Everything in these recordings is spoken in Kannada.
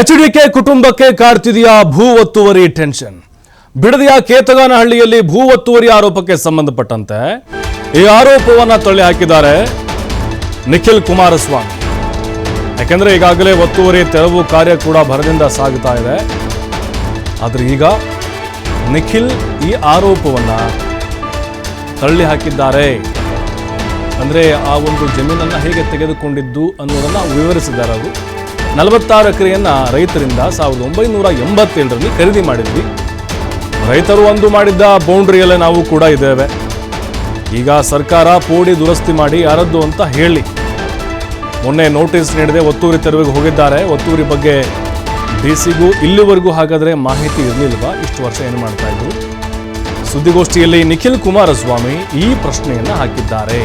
ಎಚ್ಡಿಕೆ ಕುಟುಂಬಕ್ಕೆ ಕಾಡ್ತಿದೆಯಾ ಭೂ ಒತ್ತುವರಿ ಟೆನ್ಷನ್. ಬಿಡದಿಯ ಕೇತಗಾನಹಳ್ಳಿಯಲ್ಲಿ ಭೂ ಒತ್ತುವರಿ ಆರೋಪಕ್ಕೆ ಸಂಬಂಧಪಟ್ಟಂತೆ ಈ ಆರೋಪವನ್ನ ತಳ್ಳಿ ಹಾಕಿದ್ದಾರೆ ನಿಖಿಲ್ ಕುಮಾರಸ್ವಾಮಿ. ಯಾಕೆಂದ್ರೆ ಈಗಾಗಲೇ ಒತ್ತುವರಿ ತೆರವು ಕಾರ್ಯ ಕೂಡ ಭರದಿಂದ ಸಾಗುತ್ತಾ ಇದೆ. ಆದ್ರೆ ಈಗ ನಿಖಿಲ್ ಈ ಆರೋಪವನ್ನ ತಳ್ಳಿ ಹಾಕಿದ್ದಾರೆ. ಅಂದ್ರೆ ಆ ಒಂದು ಜಮೀನನ್ನ ಹೇಗೆ ತೆಗೆದುಕೊಂಡಿದ್ದು ಅನ್ನೋದನ್ನ ವಿವರಿಸಿದ್ದಾರೆ ಅವರು. ನಲವತ್ತಾರು ಎಕರೆಯನ್ನ ರೈತರಿಂದ ಸಾವಿರದ ಒಂಬೈನೂರ ಎಂಬತ್ತೇಳರಲ್ಲಿ ಖರೀದಿ ಮಾಡಿದ್ವಿ. ರೈತರು ಒಂದು ಮಾಡಿದ್ದ ಬೌಂಡ್ರಿಯಲ್ಲೇ ನಾವು ಕೂಡ ಇದ್ದೇವೆ. ಈಗ ಸರ್ಕಾರ ಪೋಡಿ ದುರಸ್ತಿ ಮಾಡಿ ಯಾರದ್ದು ಅಂತ ಹೇಳಿ. ಮೊನ್ನೆ ನೋಟಿಸ್ ನೀಡದೆ ಒತ್ತೂರಿ ತೆರವಿಗೆ ಹೋಗಿದ್ದಾರೆ. ಒತ್ತೂರಿ ಬಗ್ಗೆ ಡಿ ಸಿಗೂ ಇಲ್ಲಿವರೆಗೂ ಹಾಗಾದರೆ ಮಾಹಿತಿ ಇರಲಿಲ್ವಾ? ಇಷ್ಟು ವರ್ಷ ಏನು ಮಾಡ್ತಾ ಇದ್ರು? ಸುದ್ದಿಗೋಷ್ಠಿಯಲ್ಲಿ ನಿಖಿಲ್ ಕುಮಾರಸ್ವಾಮಿ ಈ ಪ್ರಶ್ನೆಯನ್ನು ಹಾಕಿದ್ದಾರೆ.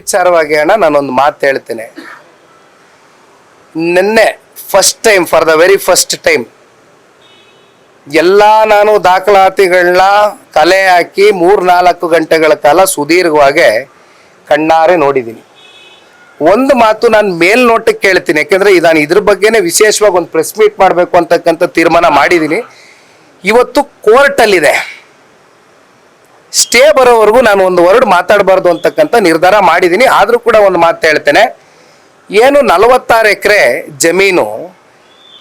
ವಿಚಾರವಾಗಿ ಅಣ್ಣ, ನಾನೊಂದು ಮಾತು ಹೇಳ್ತೇನೆ. ನಿನ್ನೆ first time for the very first time ಎಲ್ಲ ನಾನು ದಾಖಲಾತಿಗಳನ್ನ ಕಲೆ ಹಾಕಿ ಮೂರ್ ನಾಲ್ಕು ಗಂಟೆಗಳ ಕಾಲ ಸುದೀರ್ಘವಾಗಿ ಕಣ್ಣಾರೆ ನೋಡಿದ್ದೀನಿ. ಒಂದು ಮಾತು ನಾನು ಮೇಲ್ನೋಟಕ್ಕೆ ಕೇಳ್ತೀನಿ, ಯಾಕೆಂದ್ರೆ ನಾನು ಇದ್ರ ಬಗ್ಗೆನೇ ವಿಶೇಷವಾಗಿ ಒಂದು ಪ್ರೆಸ್ ಮೀಟ್ ಮಾಡಬೇಕು ಅಂತಕ್ಕಂಥ ತೀರ್ಮಾನ ಮಾಡಿದ್ದೀನಿ. ಇವತ್ತು ಕೋರ್ಟಲ್ಲಿದೆ ಸ್ಟೇ ಬರೋವರೆಗೂ ನಾನು ಒಂದು ವರ್ಡ್ ಮಾತಾಡಬಾರ್ದು ಅಂತಕ್ಕಂಥ ನಿರ್ಧಾರ ಮಾಡಿದ್ದೀನಿ. ಆದರೂ ಕೂಡ ಒಂದು ಮಾತು ಹೇಳ್ತೇನೆ. ಏನು ನಲವತ್ತಾರು ಎಕರೆ ಜಮೀನು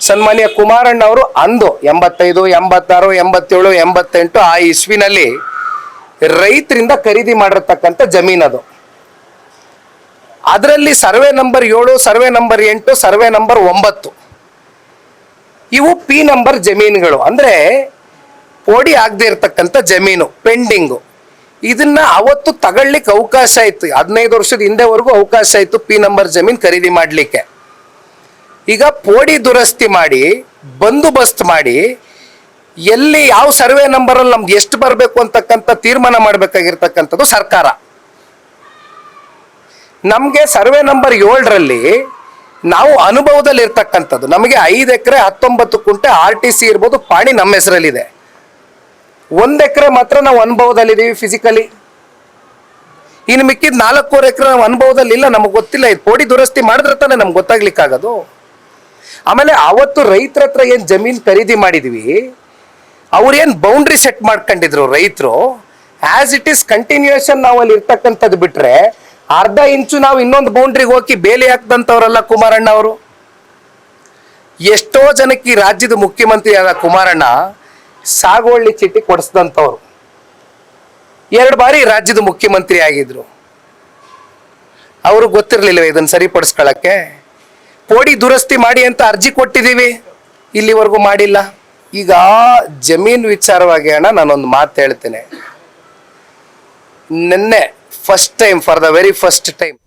ಸನ್ಮಾನ್ಯ ಕುಮಾರಣ್ಣ ಅವರು ಅಂದು ಎಂಬತ್ತೈದು, ಎಂಬತ್ತಾರು, ಎಂಬತ್ತೇಳು, ಎಂಬತ್ತೆಂಟು ಆ ಇಸ್ವಿನಲ್ಲಿ ರೈತರಿಂದ ಖರೀದಿ ಮಾಡಿರ್ತಕ್ಕಂಥ ಜಮೀನದು ಅದರಲ್ಲಿ ಸರ್ವೆ ನಂಬರ್ ಏಳು, ಸರ್ವೆ ನಂಬರ್ ಎಂಟು, ಸರ್ವೆ ನಂಬರ್ ಒಂಬತ್ತು. ಇವು ಪಿ ನಂಬರ್ ಜಮೀನುಗಳು. ಅಂದ್ರೆ ಪೋಡಿ ಆಗದೆ ಇರತಕ್ಕಂಥ ಜಮೀನು, ಪೆಂಡಿಂಗು. ಇದನ್ನ ಅವತ್ತು ತಗೊಳ್ಲಿಕ್ಕೆ ಅವಕಾಶ ಇತ್ತು. ಹದಿನೈದು ವರ್ಷದ ಹಿಂದೆವರೆಗೂ ಅವಕಾಶ ಇತ್ತು ಪಿ ನಂಬರ್ ಜಮೀನ್ ಖರೀದಿ ಮಾಡಲಿಕ್ಕೆ. ಈಗ ಪೋಡಿ ದುರಸ್ತಿ ಮಾಡಿ, ಬಂದೋಬಸ್ತ್ ಮಾಡಿ, ಎಲ್ಲಿ ಯಾವ ಸರ್ವೆ ನಂಬರಲ್ಲಿ ನಮ್ಗೆ ಎಷ್ಟು ಬರಬೇಕು ಅಂತಕ್ಕಂಥ ತೀರ್ಮಾನ ಮಾಡಬೇಕಾಗಿರ್ತಕ್ಕಂಥದ್ದು ಸರ್ಕಾರ. ನಮಗೆ ಸರ್ವೆ ನಂಬರ್ ಏಳರಲ್ಲಿ ನಾವು ಅನುಭವದಲ್ಲಿ ಇರ್ತಕ್ಕಂಥದ್ದು ನಮಗೆ ಐದು ಎಕರೆ ಹತ್ತೊಂಬತ್ತು ಕುಂಟೆ ಆರ್ ಟಿ ಸಿ ಇರ್ಬೋದು, ಪಾಣಿ ನಮ್ಮ ಹೆಸರಲ್ಲಿದೆ. ಒಂದ್ ಎಕರೆ ಮಾತ್ರ ನಾವು ಅನುಭವದಲ್ಲಿದ್ದೀವಿ ಫಿಸಿಕಲಿ ಇನ್ನು ಮಿಕ್ಕಿದ ನಾಲ್ಕೂವರೆ ಎಕರೆ ನಾವು ಅನುಭವದಲ್ಲಿ ಇಲ್ಲ, ನಮಗೆ ಗೊತ್ತಿಲ್ಲ. ಇದು ಪೋಡಿ ದುರಸ್ತಿ ಮಾಡಿದ್ರೆ ತಾನೇ ನಮ್ಗೆ ಗೊತ್ತಾಗ್ಲಿಕ್ಕಾಗೋದು. ಆಮೇಲೆ ಅವತ್ತು ರೈತರ ಹತ್ರ ಏನು ಜಮೀನ್ ಖರೀದಿ ಮಾಡಿದ್ವಿ ಏನು ಬೌಂಡ್ರಿ ಸೆಟ್ ಮಾಡ್ಕೊಂಡಿದ್ರು ರೈತರು ಆಸ್ ಇಟ್ ಈಸ್ ಕಂಟಿನ್ಯೂಯೇಷನ್ ನಾವು ಅಲ್ಲಿ ಇರ್ತಕ್ಕಂಥದ್ದು ಬಿಟ್ರೆ, ಅರ್ಧ ಇಂಚು ನಾವು ಇನ್ನೊಂದು ಬೌಂಡ್ರಿಗೆ ಹೋಗಿ ಬೇಲಿ ಹಾಕ್ದಂಥವ್ರಲ್ಲ ಕುಮಾರಣ್ಣ ಅವರು. ಎಷ್ಟೋ ಜನಕ್ಕೆ ರಾಜ್ಯದ ಮುಖ್ಯಮಂತ್ರಿ ಆದ ಕುಮಾರಣ್ಣ ಸಾಗುವಳ್ಳಿ ಚೀಟಿ ಕೊಡಿಸಿದಂಥವ್ರು. ಎರಡು ಬಾರಿ ರಾಜ್ಯದ ಮುಖ್ಯಮಂತ್ರಿ ಆಗಿದ್ರು. ಅವರು ಗೊತ್ತಿರಲಿಲ್ಲ ಇದನ್ನು ಸರಿಪಡಿಸ್ಕೊಳ್ಳಕ್ಕೆ ಕೋಡಿ ದುರಸ್ತಿ ಮಾಡಿ ಅಂತ ಅರ್ಜಿ ಕೊಟ್ಟಿದ್ದೀವಿ ಇಲ್ಲಿವರೆಗೂ ಮಾಡಿಲ್ಲ. ಈಗ ಜಮೀನು ವಿಚಾರವಾಗಿ ಅಣ್ಣ ನಾನೊಂದು ಮಾತು ಹೇಳ್ತೇನೆ. ನಿನ್ನೆ first time for the very first time